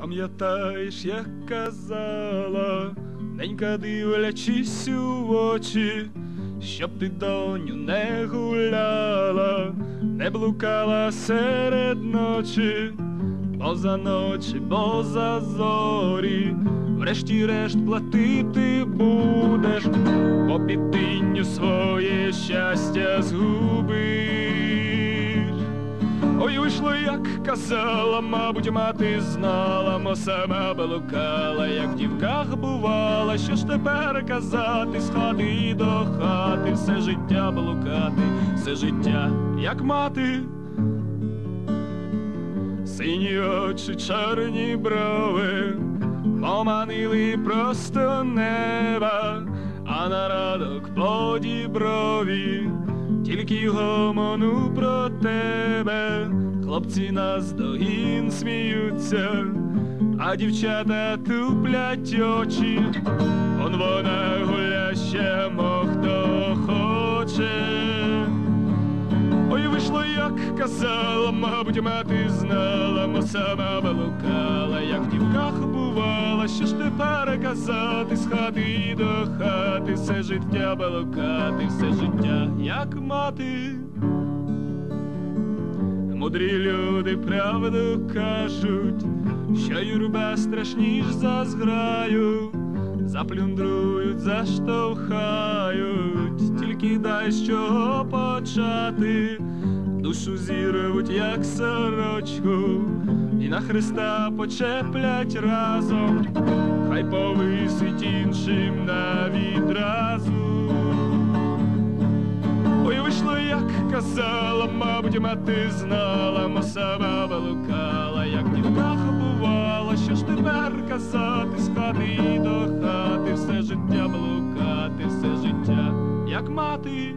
Пам'ятаєш, як казала, ненька дивлячись у очі, щоб ти доню не гуляла, не блукала серед ночі, бо за ночі, бо за зорі, врешті-решт платити будеш, бо під тинню Ой, вийшло, як казала, мабуть, мати знала, мо сама балукала, як в дівках бувала, що ж тепер казати з хати до хати, все життя балукати, все життя, як мати. Сині очі, чорні брови, поманили просто неба, а на радок плоді брові, тільки гомону про тебе, хлопці нас догін сміються, а дівчата туплять очі, он вона гуляща, мо хто хоче. Ой, вийшло, як казала, мабуть, мати знала, мо сама балукала, як в дівках бувала, що ж тепер казати з хати і до хати, все життя балукати, все життя, як мати. Мудрі люди правду кажуть, що юрба страшніш за зграю, заплюндрують, заштовхають, тільки дай з чого почати, душу зірвуть, як сорочку, і на Христа почеплять разом, хай повисить іншим на відразу. Казала, мабуть, мати знала, мо сама балукала, як в дівках бувала, що ж тепер казати з і до хати, все життя блукати, все життя, як мати.